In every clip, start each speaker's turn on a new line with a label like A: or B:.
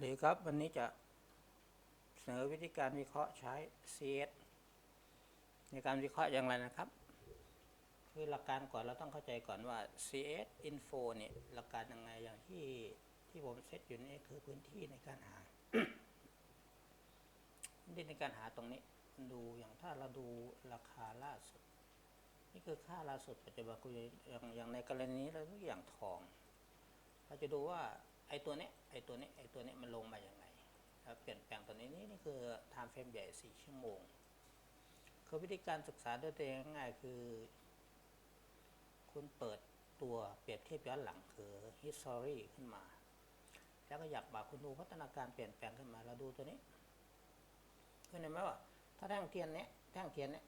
A: หรือครับวันนี้จะเสนอวิธีการวิเคราะห์ใช้ CS ในการวิเคราะห์อย่างไรนะครับ คือหลักการก่อนเราต้องเข้าใจก่อนว่า CS info เนี่ยหลักการยังไงอย่างที่ที่ผมเซตอยู่นี่คือพื้นที่ในการหาพื้นที่ในการหาตรงนี้ดูอย่างถ้าเราดูราคาล่าสุด นี่คือค่าล่าสุดปัจจุบันอย่างอย่างในกรณีนี้เราตัวอย่างทอง เราจะดูว่า ไอตัวเนี้ยไอตัวเนี้ยไอตัวเนี้ยมันลงมาอย่างไงแล้วเปลี่ยนแปลงตัวนี้นี่นี่คือ time frame ใหญ่4ชั่วโมงคือวิธีการศึกษาด้วยตัวเองง่ายคือ คุณเปิดตัวเปรียบเทียบย้อนหลังคือ history ขึ้นมา แล้วก็อยากบอกคุณดูพัฒนาการเปลี่ยนแปลงขึ้นมาเราดูตัวนี้คือเห็นไหมว่า ถ้าแท่งเทียนเนี้ยแท่งเทียนเนี้ย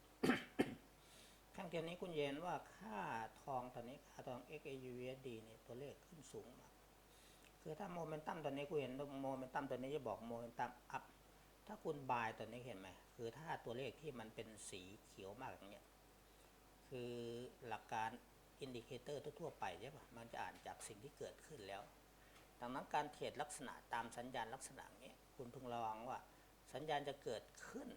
A: แท่งเทียนนี้คุณเห็นว่าค่าทองตอนนี้ค่าทอง XAUUSD เนี่ยตัวเลขขึ้นสูงมา คือถ้าโมเมนตัมตอนนี้คุณเห็นโมเมนตัมตัวนี้จะบอกโมเมนตัมอัพถ้าคุณบายตัวนี้เห็นไหมคือถ้าตัวเลขที่มันเป็นสีเขียวมากอย่างเงี้ยคือหลักการอินดิเคเตอร์ทั่วๆไปใช่ปะมันจะอ่านจากสิ่งที่เกิดขึ้นแล้ว ดังนั้นการเทรดลักษณะตามสัญญาณลักษณะนี้คุณพึงระวังว่า สัญญาณจะเกิดขึ้น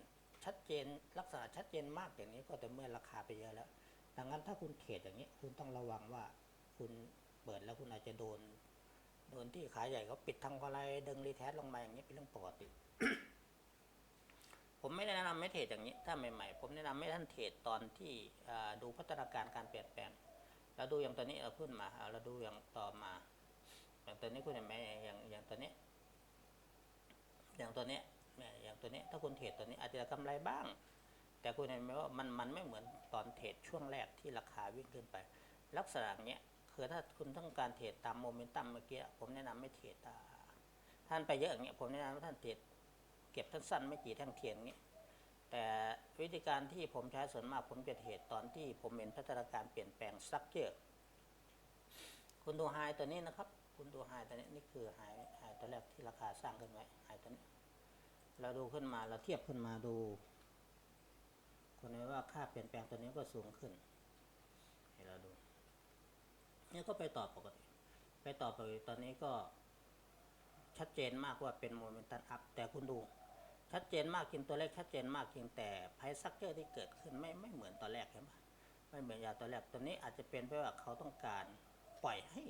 A: ชัดเจนลักษณะชัดเจนมากอย่างนี้ก็แต่เมื่อราคาไปเยอะแล้ว ดังนั้นถ้าคุณเทรดอย่างนี้คุณต้องระวังว่าคุณเปิดแล้วคุณอาจจะโดน โดนที่ขายใหญ่เขาปิดทางกำไรดึงรีแทสลงมาอย่างนี้เป็นเรื่องปกติผมไม่แนะนำให้เทรดอย่างนี้ ถ้าใหม่ๆ ผมแนะนำให้ท่านเทรดตอนที่ดูพัฒนาการการเปลี่ยนแปลงเราดูอย่างตัวนี้เราขึ้นมาเราดูอย่างต่อมา อย่างตัวนี้คุณเห็นไหมอย่างอย่างตัวนี้ อย่างตัวนี้ยเนี่ยอย่างตัวนี้ ถ้าคุณเทรดตัวนี้อาจจะกำไรบ้าง แต่คุณเห็นไหมว่ามันมันไม่เหมือนตอนเทรดช่วงแรกที่ราคาวิ่งขึ้นไป ลักษณะเนี้ย คือถ้าคุณต้องการเทรดตามโมเมนตัมเมื่อกี้ผมแนะนำไม่เทรดอ่าท่านไปเยอะอย่างเงี้ยผมแนะนำให้ท่านเทรดเก็บสั้นๆไม่กี่แท่งเทียนเงี้ยแต่วิธีการที่ผมใช้ส่วนมากผมจะเทรดตอนที่ผมเห็นพัฒนาการเปลี่ยนแปลงสักเยอะคุณดูไฮตัวนี้นะครับ คุณดูไฮตัวนี้นี่คือไฮไฮตัวแรกที่ราคาสร้างขึ้นไว้ไฮตัวนี้ เราดูขึ้นมาเราเทียบขึ้นมาดูคุณเห็นว่าค่าเปลี่ยนแปลงตัวนี้ก็สูงขึ้น ให้เราดู เนี่ยก็ไปต่อปกติ ไปต่อปกติตอนนี้ก็ ชัดเจนมากว่าเป็นโมเมนตัมอัพแต่คุณดู ชัดเจนมากจริงตัวเลขชัดเจนมากจริงแต่ไพซักเกอร์ที่เกิดขึ้นไม่ไม่เหมือนตอนแรกเห็นปะไม่เหมือนยาตัวแรกตัวนี้อาจจะเป็นเพราะว่าเขาต้องการปล่อยให้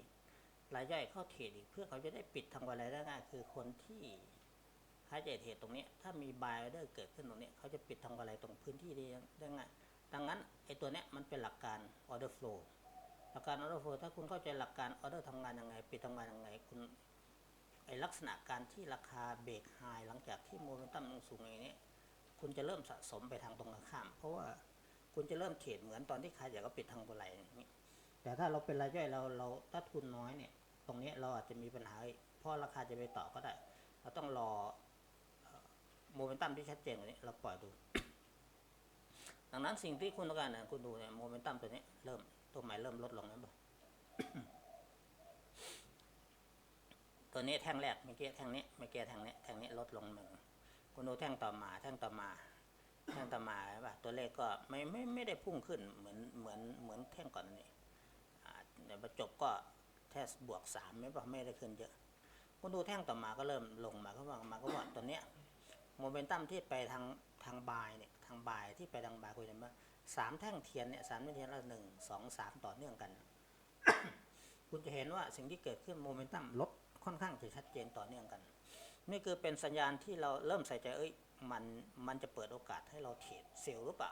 A: รายย่อยเข้าเทรดอีกเพื่อเขาจะได้ปิดทำกำไรได้ง่ายคือคนที่ค่าใหญ่เทรดตรงนี้ถ้ามีบายเดอร์เกิดขึ้นตรงนี้เขาจะปิดทำกำไรตรงพื้นที่ได้ได้ง่ายดังนั้นไอ้ตัวเนี้ยมันเป็นหลักการ order flow หลักการ order flow ถ้าคุณเข้าใจหลักการ order ทำงานยังไงปิดทำงานยังไงคุณไอลักษณะการที่ราคาเบรกไฮหลังจากที่โมเมนตัมลงสูงอย่างนี้คุณจะเริ่มสะสมไปทางตรงกันข้าม เพราะว่าคุณจะเริ่มเทรดเหมือนตอนที่ขายใหญ่ก็ปิดทางกำไรอย่างนี้แต่ถ้าเราเป็นรายย่อยเราเราถ้าทุนน้อยเนี่ย ตรงนี้เราอาจจะมีปัญหาเพราะราคาจะไปต่อก็ได้ เราต้องรอโมเมนตัมที่ชัดเจนกว่านี้เราปล่อยดู ดังนั้นสิ่งที่คุณต้องการนะคุณดูเนี่ยโมเมนตัมตัวนี้เริ่ม ตัวใหม่เริ่มลดลงแล้วบ่ตัวนี้แท่งแรกเมื่อกี้แท่งนี้เมื่อกี้แท่งนี้แท่งนี้ลดลงหนึ่งคุณดูแท่งต่อมา แท่งต่อมา แท่งต่อมาใช่ป่ะตัวเลขก็ไม่ไม่ไม่ได้พุ่งขึ้นเหมือนเหมือนเหมือนแท่งก่อนนี้อ่าเดี๋ยวจบก็แค่บวกสามไม่ป่ะไม่ได้ขึ้นเยอะ คุณดูแท่งต่อมาก็เริ่มลงมาก็ว่ามาก็ว่าตัวเนี้ยโมเมนตัมที่ไปทางทางบายเนี่ยทางบายที่ไปทางบายคุยกันว่า สามแท่งเทียนเนี่ยสามแท่งเทียนละหนึ่งสองสามต่อเนื่องกัน คุณจะเห็นว่าสิ่งที่เกิดขึ้นโมเมนตัมลดค่อนข้างจะชัดเจนต่อเนื่องกัน นี่คือเป็นสัญญาณที่เราเริ่มใส่ใจเอ้ยมันมันจะเปิดโอกาสให้เราเทรดเซลล์หรือเปล่า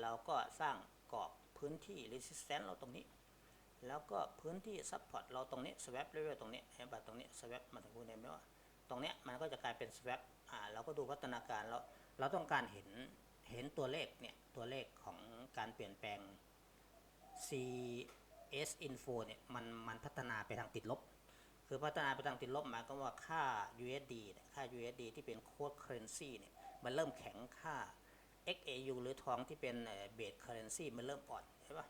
A: เราก็สร้างกรอบพื้นที่ resistance เราตรงนี้ แล้วก็พื้นที่ support เราตรงนี้ swap level ตรงนี้เห็นป่ะตรงนี้ swap มาถึงคุณเห็นไหมว่า ตรงเนี้ยมันก็จะกลายเป็น swap อ่าเราก็ดูพัฒนาการแล้วเราต้องการเห็น เห็นตัวเลขเนี่ย ตัวเลขของการเปลี่ยนแปลง CS info เนี่ยมันมันพัฒนาไปทางติดลบ คือพัฒนาไปทางติดลบหมายก็ว่าค่า USD ค่า USD ที่เป็น code currency เนี่ยมันเริ่มแข็งค่า XAU หรือทองที่เป็นเบส currency มันเริ่มอ่อนใช่ปะ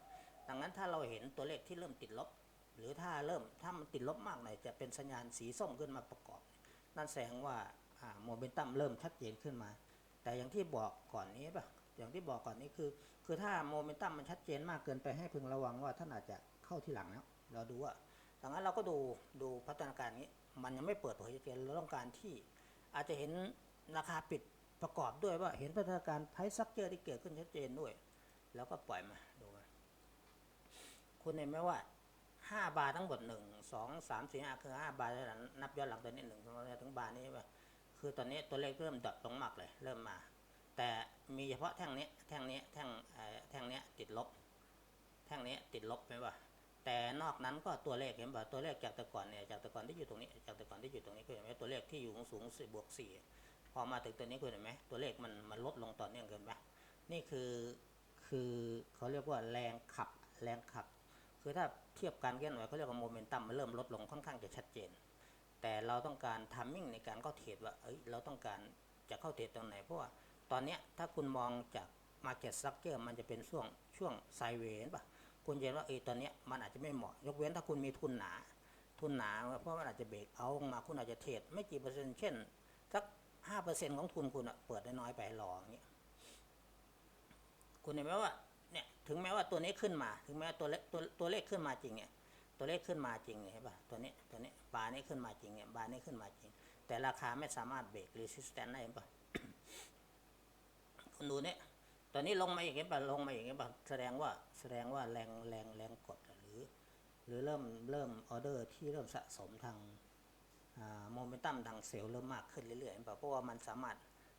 A: ดังนั้นถ้าเราเห็นตัวเลขที่เริ่มติดลบ หรือถ้าเริ่มถ้ามันติดลบมากหน่อยจะเป็นสัญญาณสีส้มขึ้นมาประกอบ นั่นแสดงว่าโมเมนตัมเริ่มชัดเจนขึ้นมา แต่อย่างที่บอกก่อนนี้ป่ะอย่างที่บอกก่อนนี้คือ คือถ้าโมเมนตัมมันชัดเจนมากเกินไปให้พึงระวังว่าท่านอาจจะเข้าที่หลังแล้วเราดูว่าดังนั้นเราก็ดูดูพัฒนาการนี้ มันยังไม่เปิดเผยชัดเจนเราต้องการที่ อาจจะเห็นราคาปิดประกอบด้วยว่าเห็นพัฒนาการไพซักเจอร์ที่เกิดขึ้นชัดเจนด้วย แล้วก็ปล่อยมาดูมาคุณเห็นไหมว่าห้าบาร์ทั้งหมดหนึ่งสองสามสี่ห้าคือห้าบาร์แล้วนับย้อนหลังตัวนี้หนึ่งถึงบาร์นี้ว่า คือตอนนี้ตัวเลขเริ่มดรอปลงมากเลย เริ่มมา แต่มีเฉพาะแท่งนี้แท่งนี้แท่งแท่งนี้ติดลบ แท่งนี้ติดลบไหมว่าแต่นอกนั้นก็ตัวเลขเห็นป่ะตัวเลขจากแต่ก่อนเนี่ยจากแต่ก่อนที่อยู่ตรงนี้จากแต่ก่อนที่อยู่ตรงนี้คุณเห็นไหมตัวเลขที่อยู่สูงสี่บวกสี่พอมาถึงตัวนี้คุณเห็นไหมตัวเลขมันมันลดลงต่อเนื่องเกินไปนี่คือคือเขาเรียกว่าแรงขับแรงขับ คือถ้าเทียบการเคลื่อนไหวเขาเรียกว่าโมเมนตัมมันเริ่มลดลงค่อนข้างจะชัดเจน แต่เราต้องการทัมมิ่งในการเข้าเทรดว่าเอ้ยเราต้องการจะเข้าเทรดตรงไหน เพราะว่าตอนนี้ถ้าคุณมองจาก Market Structure มันจะเป็นช่วงช่วงไซเวย์ป่ะคุณจะเห็นว่าเออตอนนี้มันอาจจะไม่เหมาะ ยกเว้นถ้าคุณมีทุนหนา ทุนหนาเพราะมันอาจจะเบรกเอามาคุณอาจจะเทรดไม่กี่เปอร์เซ็นต์เช่นสักห้าเปอร์เซ็นต์ของทุนคุณอะเปิดน้อยไปรออย่างเงี้ยคุณเห็นไหมว่าเนี่ยถึงแม้ว่าตัวนี้ขึ้นมา ถึงแม้ว่าตัวเลขตัวตัวเลขขึ้นมาจริงเนี่ย ตัวเลขขึ้นมาจริงเนี่ยเห็นป่ะตัวนี้ตัวนี้บาร์นี้ขึ้นมาจริงเนี่ยบาร์นี้ขึ้นมาจริง แต่ราคาไม่สามารถเบรก resistance ได้เห็นป่ะคุณดูเนี่ยตอนนี้ลงมาอย่างเงี้ยป่ะลงมาอย่างเงี้ยป่ะแสดงว่าแสดงว่าแรงแรงแรงกดหรือ หรือเริ่มเริ่มออเดอร์ที่เริ่มสะสมทางโมเมนตัมทางเซลล์เริ่มมากขึ้นเรื่อยๆเห็นป่ะเพราะว่ามันสามารถ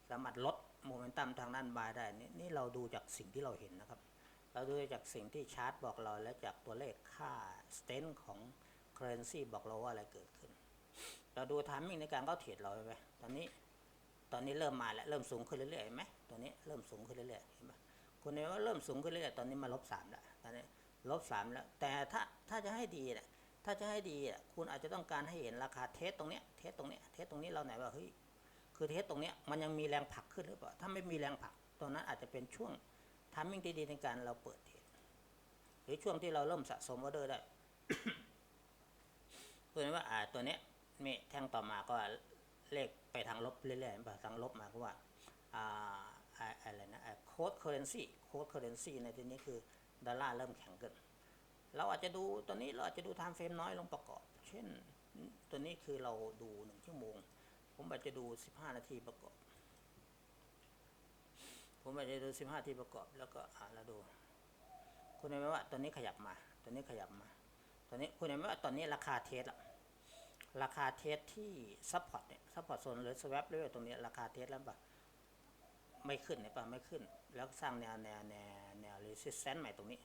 A: สามารถลดโมเมนตัมทางด้านบายได้นี่นี่เราดูจากสิ่งที่เราเห็นนะครับ เราดูจากสิ่งที่ชาร์ตบอกเราและจากตัวเลขค่าสเตนของ currency บอกเราว่าอะไรเกิดขึ้น เราดูทามมิ่งในการเข้าเทรดเราไปไหมตอนนี้ตอนนี้เริ่มมาแล้วเริ่มสูงขึ้นเรื่อยๆเห็นไหมตัวนี้เริ่มสูงขึ้นเรื่อยๆเห็นไหมคุณเห็นว่าเริ่มสูงขึ้นเรื่อยๆตอนนี้มาลบสามแล้วตอนนี้ลบสามแล้ว แต่ถ้าถ้าจะให้ดีเนี่ยถ้าจะให้ดีอะคุณอาจจะต้องการให้เห็นราคาเทสตรงเนี้ยเทสตรงเนี้ยเทสตรงนี้เราไหนว่าเฮ้ยคือเทสตรงเนี้ยมันยังมีแรงผลักขึ้นหรือเปล่าถ้าไม่มีแรงผลักตรงนั้นอาจจะเป็นช่วง ทามมิ่งที่ดีในการเราเปิดเทรดหรือช่วงที่เราเริ่มสะสมออเดอร์ได้คุณเห็นว่าอ่าตัวเนี้ยนี่แท่งต่อมาก็เลขไปทางลบเรื่อยๆไปทางลบมาก็ว่าอ่าอ่าอะไรนะโค้ดเคอร์เรนซีโค้ดเคอร์เรนซีในที่นี้คือดอลลาร์เริ่มแข็งขึ้นเราอาจจะดูตัวนี้เราอาจจะดูไทม์เฟรมน้อยลงประกอบ เช่นตัวนี้คือเราดูหนึ่งชั่วโมง ผมอาจจะดู 15 นาทีประกอบ ผมอาจจะดู15นาที่ประกอบ แล้วก็อ่าเราดู คุณเห็นไหมว่าตัวนี้ขยับมาตัวนี้ขยับมาตัวนี้คุณเห็นไหมว่าตอนนี้ราคาเทสอะราคาเทสที่ซัพพอร์ตเนี่ยซัพพอร์ตโซนหรือสว a ปเลยตรงนี้ราคาเทสแล้วปะไม่ขึ้นเนี่ยปะไม่ขึ้น แล้วสร้างแนวแนวแนวแนว resistance ใหม่ตรงนี้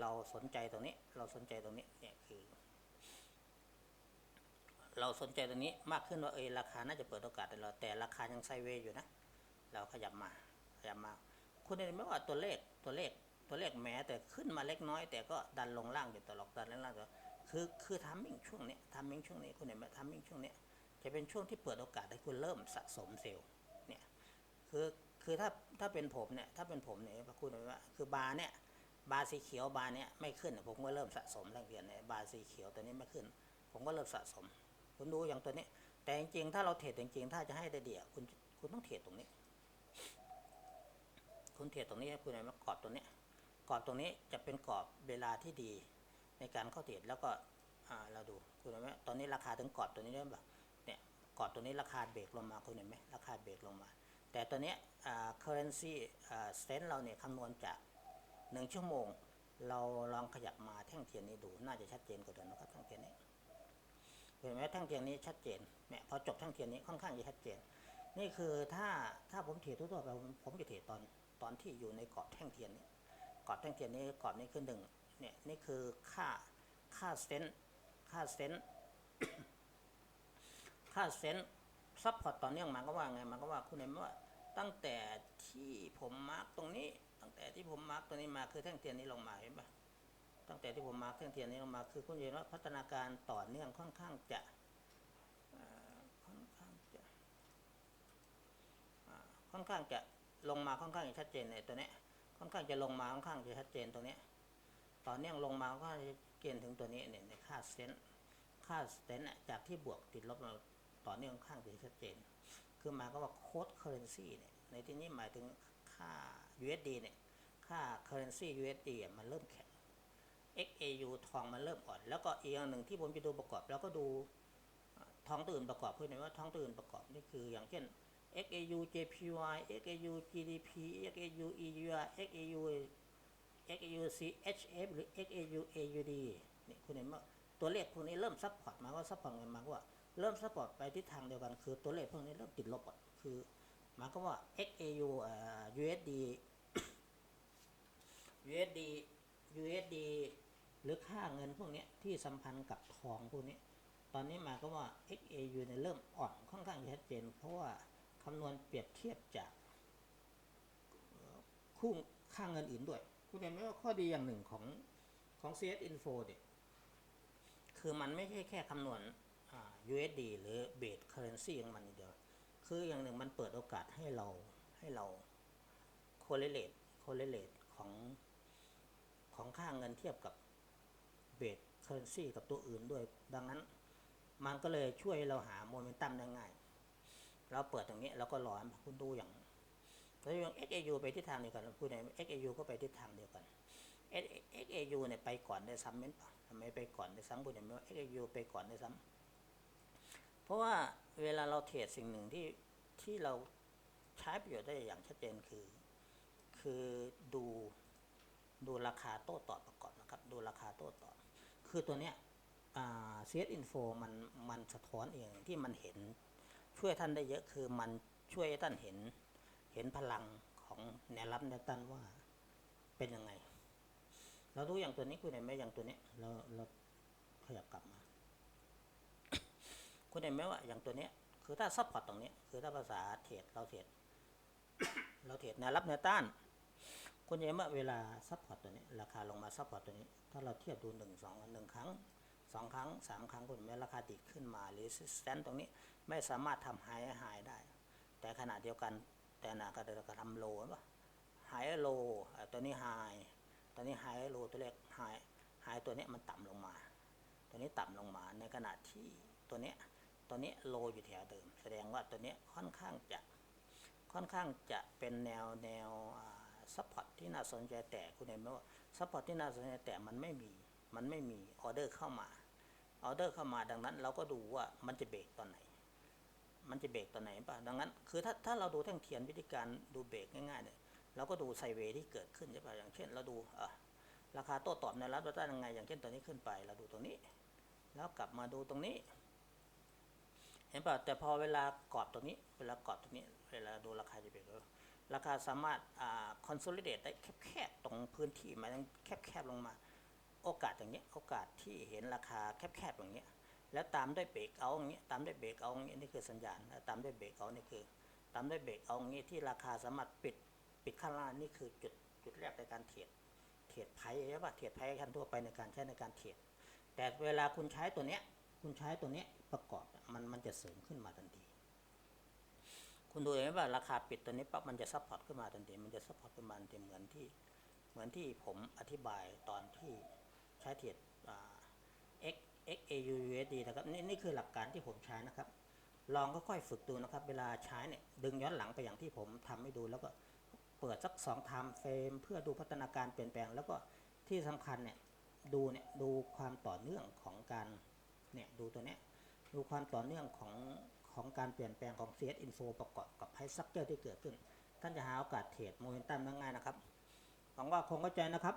A: เราสนใจตรงนี้ เราสนใจตรงนี้เนี่ยคือ เราสนใจตรงนี้มากขึ้นว่าเออราคาน่าจะเปิดโอกาสให้เราแต่ราคายังไซเวย์อยู่นะ เราขยับมา ขยับมา คุณเห็นไหมว่าตัวเลขตัวเลขตัวเลขแม้แต่ขึ้นมาเล็กน้อย แต่ก็ดันลงล่างอยู่ตลอดดันลงล่างอยู่คือคือทัมมิ่งช่วงนี้ทัมมิ่งช่วงนี้คุณเห็นไหมทัมมิ่งช่วงนี้จะเป็นช่วงที่เปิดโอกาสให้คุณเริ่มสะสมเซลล์เนี่ยคือคือถ้าถ้าเป็นผมเนี่ยถ้าเป็นผมเนี่ยคุณเห็นไหมว่าคือบาร์เนี่ยบาร์สีเขียวบาร์เนี่ยไม่ขึ้นผมก็เริ่มสะสมแรงเปลี่ยนเนี่ยบาร์สีเขียวตัวนี้ไม่ขึ้น ผมก็เริ่มสะสม คุณดูอย่างตัวนี้ แต่จริงๆถ้าเราเทรดจริงๆ ถ้าจะให้ได้เดียคุณคุณต้องเทรดตรงนี้ คุณเทรดตรงนี้คุณเห็นไหมกรอบตรงนี้กรอบตรงนี้จะเป็นกรอบเวลาที่ดีในการเข้าเทรดแล้วก็เราดูคุณเห็นไหมตอนนี้ราคาถึงกรอบตัวนี้เริ่มแบบเนี่ยกรอบตัวนี้ราคาเบรกลงมาคุณเห็นไหมราคาเบรกลงมา แต่ตัวนี้ค่า currency อ่า stand เราเนี่ยคำนวณจากหนึ่งชั่วโมง เราลองขยับมาแท่งเทียนนี้ดูน่าจะชัดเจนกว่าเดิมนะครับแท่งเทียนนี้เห็นไหมแท่งเทียนนี้ชัดเจนเนี่ยพอจบแท่งเทียนนี้ค่อนข้างจะชัดเจน นี่คือถ้าถ้าผมเทรดทั่วไปผมผมจะเทรดตอน ตอนที่อยู่ในกรอบแท่งเทียนนี้กรอบแท่งเทียนนี้กรอบนี้คือหนึ่งเนี่ยนี่คือค่าค่าเซนค่าเซนค่าเซนซัพพอร์ตต่อเนื่องมันก็ว่าไงมันก็ว่าคุณเห็นไหมว่าตั้งแต่ที่ผมมาร์กตรงนี้ ตั้งแต่ที่ผมมาร์กตัวนี้มาคือแท่งเทียนนี้ลงมาเห็นปะตั้งแต่ที่ผมมาร์กแท่งเทียนนี้ลงมาคือคุณเห็นว่าพัฒนาการต่อเนื่องค่อนข้างจะค่อนข้างจะค่อนข้างจะ ลงมาค่อนข้างจะชัดเจนในตัวนี้ค่อนข้างจะลงมาค่อนข้างจะชัดเจนตรงนี้ต่อเนื่องลงมาก็จะเกณฑ์ถึงตัวนี้เนี่ยในค่าเซนค่าเซนเนี่ยจากที่บวกติดลบเราต่อเนื่องข้างจะชัดเจน คือหมายก็ว่าโค้ดเคอร์เรนซีเนี่ยในที่นี้หมายถึงค่า USD เนี่ยค่า currency USD อะมันเริ่มแข็ง XAU ทองมันเริ่มอ่อน แล้วก็อีกอย่างหนึ่งที่ผมจะดูประกอบ แล้วก็ดูทองตื่นประกอบเพื่อนว่าทองตื่นประกอบนี่คืออย่างเช่น XAU JPY XAU GDP XAU EUR XAU XAU CHF หรือ XAU AUD นี่คุณเห็นว่าตัวเลขพวกนี้เริ่มซัพพอร์ตมาว่าซัพพอร์ตกันมาว่าเริ่มซัพพอร์ตไปทิศทางเดียวกัน คือตัวเลขพวกนี้เริ่มติดลบอะคือหมายก็ว่า XAU USD USD USD หรือค่าเงินพวกนี้ที่สัมพันธ์กับทองพวกนี้ ตอนนี้มาก็ว่า XAU เนี่ยเริ่มอ่อนค่อนข้างชัดเจนเพราะว่าำนวณเปรียบเทียบจากคู่ค่าเงินอื่นด้วย คุณเห็นไหมว่าข้อดีอย่างหนึ่งของของ CS Info เนี่ยคือมันไม่ใช่แค่คำนวณ USD หรือ Base Currency ของมันเดียว คืออย่างหนึ่งมันเปิดโอกาสให้เราให้เรา correlate correlate ของของค่าเงินเทียบกับ Base Currency กับตัวอื่นด้วย ดังนั้นมันก็เลยช่วยเราหาโมเมนตัมได้ง่าย เราเปิดตรงนี้แล้วก็รอให้คุณดูอย่างแล้วอย่าง XAU ไปทิศทางเดียวกันพูดใน XAU ก็ไปทิศทางเดียวกัน XAU เนี่ยไปก่อนได้ซ้ำเม้นปะทำไมไปก่อนได้ซ้ำพูดเห็นไหมว่า XAU ไปก่อนได้ซ้ำเพราะว่าเวลาเราเทรดสิ่งหนึ่งที่ที่เราใช้ประโยชน์ได้อย่างชัดเจนคือ คือดูดูราคาโต้ตอบประกอบนะครับ ดูราคาโต้ตอบ คือตัวเนี้ยอ่า CS Info มันมันสะท้อนเองที่มันเห็น ช่วยท่านได้เยอะคือมันช่วยท่านเห็นเห็นพลังของแนวรับแนวต้านว่าเป็นยังไง เราดูอย่างตัวนี้คุณเห็นไหมอย่างตัวนี้เราเราขยับกลับมาคุณเห็นไหมว่าอย่างตัวนี้คือถ้าซัพพอร์ตตรงนี้ คือถ้าภาษาเทรดเราเทรดเราเทรดแนวรับแนวต้านคุณเห็นว่าเวลาซัพพอร์ตตัวนี้ ราคาลงมาซัพพอร์ตตัวนี้ ถ้าเราเทียบดูหนึ่งสองหนึ่งครั้ง สองครั้งสามครั้งคุณเห็นไหมราคาติดขึ้นมา resistance ตรงนี้ไม่สามารถทำ high high ได้ แต่ขณะเดียวกันแต่หนาก็เดินกระทำ low เห็นปะ high low อะตัวนี้ high ตัวนี้ high low ตัวเลข high high ตัวนี้มันต่ำลงมา ตัวนี้ต่ำลงมาในขณะที่ตัวนี้ตัวนี้ย low อยู่แถวเดิม แสดงว่าตัวนี้ค่อนข้างจะค่อนข้างจะเป็นแนวแนวซัพพอร์ตที่น่าสนใจแต่คุณเห็นไหมว่าซัพพอร์ตที่น่าสนใจแต่มันไม่มี มันไม่มีออเดอร์เข้ามาออเดอร์เข้ามาดังนั้น เราก็ดูว่ามันจะเบรกตอนไหน มันจะเบรกตอนไหนป่ะดังนั้น คือถ้าถ้าเราดูแท่งเทียนวิธีการดูเบรกง่ายๆเนี่ยเราก็ดูไซเวที่เกิดขึ้นใช่ป่ะอย่างเช่น เราดูอะราคาโต้ตอบในรับเราได้ยังไง อย่างเช่นตัวนี้ขึ้นไป เราดูตรงนี้ แล้วกลับมาดูตรงนี้ เห็นป่ะแต่พอเวลากรอบตรงนี้ เวลากรอบตรงนี้ เวลาดูราคาจะเป็นราคาสามารถอ่า consolidate ได้แคบๆตรงพื้นที่มาแคบๆลงมา โอกาสอย่างเงี้ยโอกาสที่เห็นราคาแคบๆอย่างเงี้ยแล้วตามด้วยเบรกเอาอย่างเงี้ยตามด้วยเบรกเอาอย่างเงี้ยนี่คือสัญญาณแล้วตามด้วยเบรกเอานี่คือ ตามด้วยเบรกเอาอย่างเงี้ยที่ราคาสามารถปิดปิดข้างล่างนี่คือจุดจุดแรกในการเทรดเทรดไพ่ใช่ป่ะเทรดไพ่ขั้นทั่วไปในการใช้ในการเทรดแต่เวลาคุณใช้ตัวเนี้ยคุณใช้ตัวเนี้ยประกอบมันมันจะเสริมขึ้นมาทันที คุณดูเห็นไหมว่าราคาปิดตัวนี้ปั๊บมันจะซัพพอร์ตขึ้นมาทันทีมันจะซัพพอร์ตขึ้นมาทันทีเหมือนที่เหมือนที่ผมอธิบายตอนที่ ใช้เทรด X X A U U S D นะครับนี่นี่คือหลักการที่ผมใช้นะครับ ลองค่อยๆฝึกดูนะครับ เวลาใช้เนี่ยดึงย้อนหลังไปอย่างที่ผมทำให้ดู แล้วก็เปิดสักสองไทม์เฟรมเพื่อดูพัฒนาการเปลี่ยนแปลง แล้วก็ที่สำคัญเนี่ยดูเนี่ยดูความต่อเนื่องของการเนี่ยดูตัวเนี้ยดูความต่อเนื่องของของการเปลี่ยนแปลงของ CS Info ประกอบกับไพซักเจอร์ที่เกิดขึ้น ท่านจะหาโอกาสเทรดโมเมนตัมได้ง่ายนะครับ หวังว่าคงเข้าใจนะครับ